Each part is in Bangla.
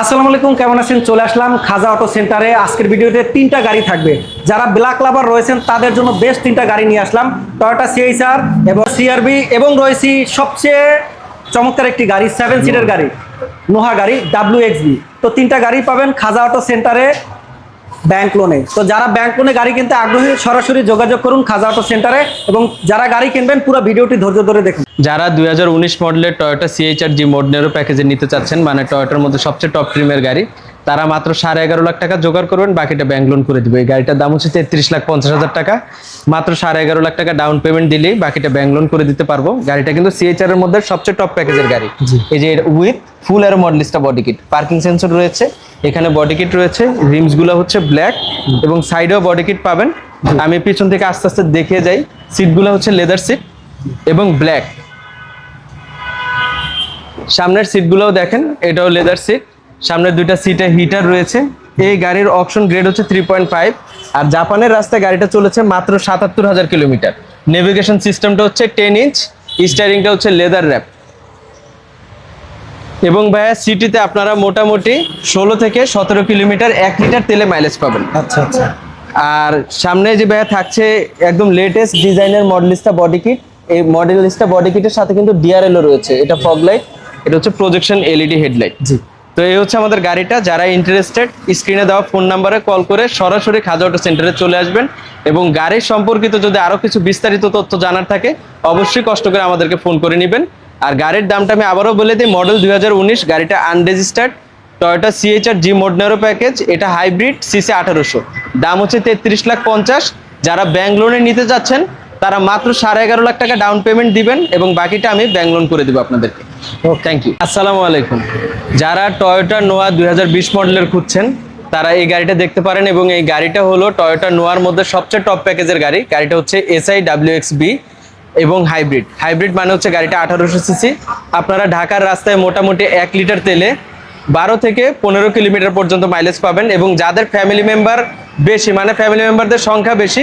আসসালামু আলাইকুম, কেমন আছেন? চলে আসলাম খাজা অটো সেন্টারে। আজকের ভিডিওতে তিনটা গাড়ি থাকবে। যারা ব্ল্যাক লাভার রয়েছেন, তাদের জন্য বেশ তিনটা গাড়ি নিয়ে আসলাম। টয়োটা সিএইচআর এবং সিআরবি এবং রয়েছি সবচেয়ে চমৎকার একটি গাড়ি সেভেন সিটের গাড়ি, নোহা গাড়ি ডাব্লিউ তো তিনটা গাড়ি পাবেন খাজা অটো সেন্টারে। ব্যাংক লোনে তো যারা ব্যাংক লোনে গাড়ি কিনতে আগ্রহী, সরাসরি যোগাযোগ করুন খাজা অটো সেন্টারে এবং যারা গাড়ি কিনবেন, পুরো ভিডিওটি ধৈর্য ধরে দেখুন। যারা দুই হাজার উনিশ মডেলের টয়োটা সিএইচআর জি মডনেরো প্যাকেজে নিতে চাচ্ছেন মানে টয়োটার মধ্যে সবচেয়ে টপ ট্রিমের গাড়ি তারা মাত্র সাড়ে এগারো লাখ টাকা জোগাড় করবেন বাকিটা ব্যাংক লোন করে দিবে। এই গাড়িটার দাম হচ্ছে তেত্রিশ লাখ পঞ্চাশ হাজার টাকা। মাত্র সাড়ে এগারো লাখ টাকা ডাউন পেমেন্ট দিলেই বাকিটা ব্যাংক লোন করে দিতে পারব। গাড়িটা কিন্তু সিএইচআর এর মধ্যে সবচেয়ে টপ প্যাকেজের গাড়ি। এই যে উইথ ফুল এর Modellista body kit parking sensor রয়েছে এখানে বডি কিট রয়েছে রিমসগুলো হচ্ছে ব্ল্যাক এবং সাইডেও বডি কিট পাবেন। আমি পিছন থেকে আস্তে আস্তে দেখে যাই। সিটগুলো হচ্ছে লেদার সিট এবং ব্ল্যাক সামনের সিটগুলোও দেখেন এটাও লেদার সিট সামনের দুইটা সিটে হিটার রয়েছে। এই গাড়ির অপশন গ্রেড হচ্ছে থ্রি পয়েন্ট ফাইভ আর জাপানের রাস্তায় গাড়িটা চলেছে মাত্র সাতাত্তর হাজার কিলোমিটার। নেভিগেশন সিস্টেমটা হচ্ছে টেন ইঞ্চ স্টারিংটা হচ্ছে লেদার র্যাপ এবং ভাইয়া সিটিতে আপনারা মোটামুটি ষোলো থেকে সতেরো কিলোমিটার এক লিটার তেলে মাইলেজ পাবেন। আচ্ছা আচ্ছা। আর সামনে যে ভাইয়া থাকছে একদম লেটেস্ট ডিজাইনের মডেলিস্টা বডি কিট এই মডেলিস্টা বডি কিটের সাথে কিন্তু ডিআরএলও রয়েছে। এটা ফগ লাইট এটা হচ্ছে প্রজেকশন এলইডি হেডলাইট জি। তো এই হচ্ছে আমাদের গাড়িটা। যারা ইন্টারেস্টেড স্ক্রিনে দেওয়া ফোন নাম্বারে কল করে সরাসরি খাজা অটো সেন্টারে চলে আসবেন এবং গাড়ির সম্পর্কিত যদি আরও কিছু বিস্তারিত তথ্য জানার থাকে, অবশ্যই কষ্ট করে আমাদেরকে ফোন করে নেবেন। আর গাড়ির দামটা আমি আবারও বলে দিই মডেল দুই হাজার উনিশ, গাড়িটা unregistered Toyota CHR G mode nero package এটা হাইব্রিড সিসি আঠারোশো। দাম হচ্ছে তেত্রিশ লাখ পঞ্চাশ। যারা ব্যাঙ্ক লোনে নিতে যাচ্ছেন তারা মাত্র সাড়ে এগারো লাখ টাকা ডাউন পেমেন্ট দিবেন এবং বাকিটা আমি ব্যাংক লোন করে দিব আপনাদেরকে। থ্যাংক ইউ আসসালামু আলাইকুম। যারা টয়োটা নোয়া দু হাজার বিশ মডেলের খুঁজছেন তারা এই গাড়িটা দেখতে পারেন এবং এই গাড়িটা হলো টয়োটা নোয়ার মধ্যে সবচেয়ে টপ প্যাকেজের গাড়ি। গাড়িটা হচ্ছে এসআই ডাব্লিউ এক্স বি এবং হাইব্রিড হাইব্রিড মানে হচ্ছে গাড়িটা আঠারোশো সিসি আপনারা ঢাকার রাস্তায় মোটামুটি এক লিটার তেলে বারো থেকে পনেরো কিলোমিটার পর্যন্ত মাইলেজ পাবেন এবং যাদের ফ্যামিলি মেম্বার বেশি মানে ফ্যামিলি মেম্বারদের সংখ্যা বেশি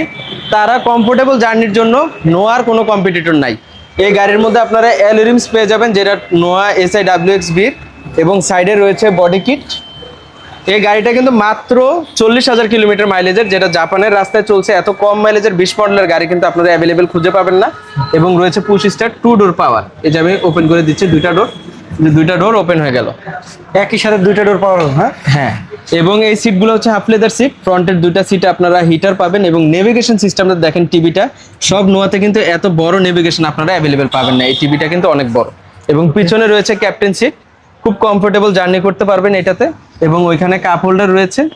তারা কমফোর্টেবল জার্নির জন্য নোয়ার কোনো কম্পিটিটর নাই। এই গাড়ির মধ্যে আপনারা অ্যালোরিমস পেয়ে যাবেন যেটা নোয়া এসআই ডাব্লিউ এক্স বির এবং সাইডে রয়েছে বডি কিট এই গাড়িটা কিন্তু মাত্র চল্লিশ হাজার কিলোমিটার মাইলেজের যেটা জাপানের রাস্তায় চলছে। এত কম মাইলেজের বিশ মডেলের গাড়ি কিন্তু আপনারা অ্যাভেলেবেল খুঁজে পাবেন না। এবং রয়েছে push start two door power এই যে আমি ওপেন করে দিচ্ছি দুইটা ডোর দুইটা ডোর ওপেন হয়ে গেল। একই সাথে দুইটা ডোর পাওয়ার হ্যাঁ? হ্যাঁ। এবং এই সিটগুলো হচ্ছে হাফ লেদার সিট ফ্রন্টের দুইটা সিটে আপনারা হিটার পাবেন এবং নেভিগেশন সিস্টেমটা দেখেন টিভিটা সব নোয়াতে কিন্তু এত বড় নেভিগেশন আপনারা অ্যাভেলেবেল পাবেন না। এই টিভিটা কিন্তু অনেক বড়। এবং পিছনে রয়েছে ক্যাপ্টেন সিট খুব কমফোর্টেবল জার্নি করতে পারবেন এটাতে। এবং ওইখানে কাপ হোল্ডার রয়েছে।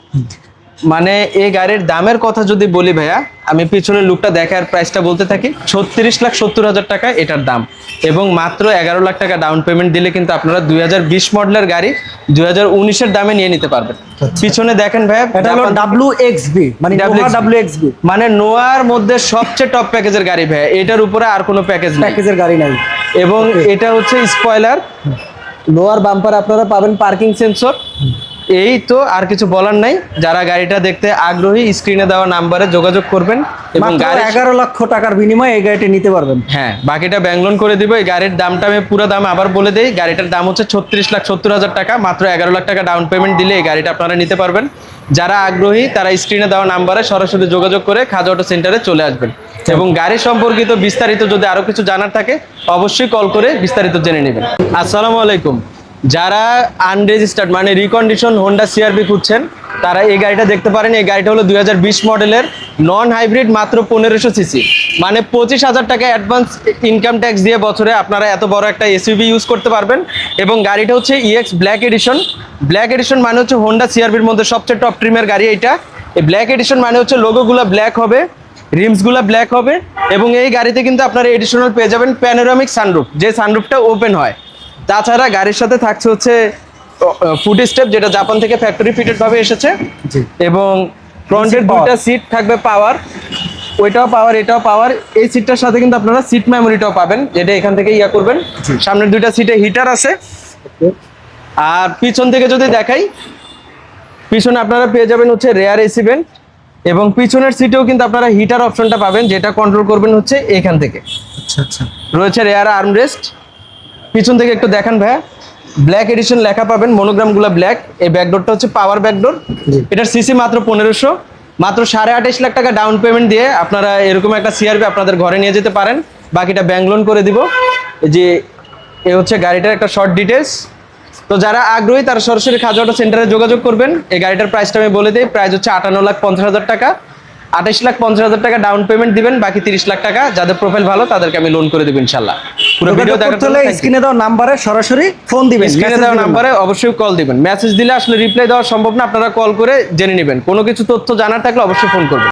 মানে এই গাড়ির দামের কথা যদি বলি ভাইয়া আমি পিছনের লুকটা দেখার প্রাইসটা বলতে থাকি ছত্রিশ লাখ সত্তর হাজার টাকা এটার দাম। এবং মাত্র এগারো লাখ টাকা ডাউন পেমেন্ট দিলে কিন্তু আপনারা দুই হাজার বিশ মডেলের গাড়ি দুই হাজার উনিশের দামে নিয়ে নিতে পারবেন। পিছনে দেখেন ভাইয়া এটা হলো এক্স বি মানে এক্স বি মানে নোয়ার মধ্যে সবচেয়ে টপ প্যাকেজের গাড়ি ভাইয়া এটার উপরে আর কোনো প্যাকেজ প্যাকেজের গাড়ি নাই। এবং এটা হচ্ছে স্পয়লার লোয়ার বাম্পার আপনারা পাবেন পার্কিং সেন্সর এই তো আর কিছু বলার নাই। যারা গাড়িটা দেখতে আগ্রহী স্ক্রিনে দেওয়া নাম্বারে যোগাযোগ করবেন এবং গাড়ি এগারো লক্ষ টাকার বিনিময়ে এই গাড়িটি নিতে পারবেন। হ্যাঁ বাকিটা ব্যাংক লোন করে দিব। এই গাড়ির দামটা আমি পুরো দাম আবার বলে দেই। গাড়িটার দাম হচ্ছে ছত্রিশ লাখ সত্তর হাজার টাকা। মাত্র এগারো লাখ টাকা ডাউন পেমেন্ট দিলে এই গাড়িটা আপনারা নিতে পারবেন। যারা আগ্রহী তারা স্ক্রিনে দেওয়া নাম্বারে সরাসরি যোগাযোগ করে খাজা অটো সেন্টারে চলে আসবেন। এবং গাড়ি সম্পর্কিত বিস্তারিত যদি আরও কিছু জানার থাকে অবশ্যই কল করে বিস্তারিত জেনে নেবেন। আসসালামু আলাইকুম। যারা আনরেজিস্টার্ড মানে রিকন্ডিশন হোন্ডা সিআরবি খুঁজছেন, তারা এই গাড়িটা দেখতে পারেন। এই গাড়িটা হলো দুই হাজার বিশ মডেলের নন হাইব্রিড মাত্র পনেরোশো সিসি মানে পঁচিশ হাজার টাকা অ্যাডভান্স ইনকাম ট্যাক্স দিয়ে বছরে আপনারা এত বড় একটা এসইউভি ইউজ করতে পারবেন। এবং গাড়িটা হচ্ছে EX black edition black edition মানে হচ্ছে হোন্ডা সিআরবির মধ্যে সবচেয়ে টপ ট্রিমের গাড়ি এটা এই ব্ল্যাক এডিশন মানে হচ্ছে লোগোগুলো ব্ল্যাক হবে রিমসগুলো ব্ল্যাক হবে। এবং এই গাড়িতে কিন্তু আপনারা এডিশনাল পেয়ে যাবেন প্যানোরামিক সানরুফ যে সানরুফটা ওপেন হয়। তাছাড়া গাড়ির সাথে থাকছে হচ্ছে ফুড স্টেপ যেটা জাপান থেকে ফ্যাক্টরি ফিটেড ভাবে এসেছে। এবং ফ্রন্টের দুইটা সিট থাকবে পাওয়ার ওইটাও পাওয়ার এটাও পাওয়ার এই সিটটার সাথে কিন্তু আপনারা সিট মেমোরিটাও পাবেন যেটা এখান থেকে ইয়া করবেন। সামনের দুইটা সিটে হিটার আছে। আর পিছন থেকে যদি দেখাই পিছনে আপনারা পেয়ে যাবেন হচ্ছে রেয়ার এসি ভেন্ট এবং পিছনের সিটেও কিন্তু আপনারা হিটার অপশনটা পাবেন যেটা কন্ট্রোল করবেন হচ্ছে এখান থেকে। আচ্ছা আচ্ছা। রয়েছে রেয়ার আর্মরেস্ট পিছন থেকে একটু দেখান ভাইয়া। ব্ল্যাক এডিশন লেখা পাবেন মনোগ্রামগুলো ব্ল্যাক এই ব্যাকডোরটা হচ্ছে পাওয়ার ব্যাকডোর এটার সিসি মাত্র পনেরোশো। মাত্র সাড়ে আঠাশ লাখ টাকা ডাউন পেমেন্ট দিয়ে আপনারা এরকম একটা সিআরবি আপনাদের ঘরে নিয়ে যেতে পারেন। বাকিটা ব্যাংক লোন করে দিব। যে এ হচ্ছে গাড়িটার একটা শর্ট ডিটেলস তো যারা আগ্রহী তারা সরাসরি খাজা অটো সেন্টারে যোগাযোগ করবেন। এই গাড়িটার প্রাইসটা আমি বলে দিই প্রাইস হচ্ছে আটান্ন লাখ পঞ্চাশ হাজার টাকা। আঠাশ লাখ পঞ্চাশ হাজার টাকা ডাউন পেমেন্ট দিবেন বাকি তিরিশ লাখ টাকা যাদের প্রোফাইল ভালো তাদেরকে আমি লোন করে দেবো ইনশাল্লাহ। পুরো ভিডিও দেখার জন্য হলে স্ক্রিনে দেওয়া নাম্বারে সরাসরি ফোন দিবেন স্ক্রিনে দেওয়া নাম্বারে অবশ্যই কল দিবেন। মেসেজ দিলে আসলে রিপ্লাই দেওয়া সম্ভব না আপনারা কল করে জেনে নেবেন। কোনো কিছু তথ্য জানার থাকলে অবশ্যই ফোন করবেন।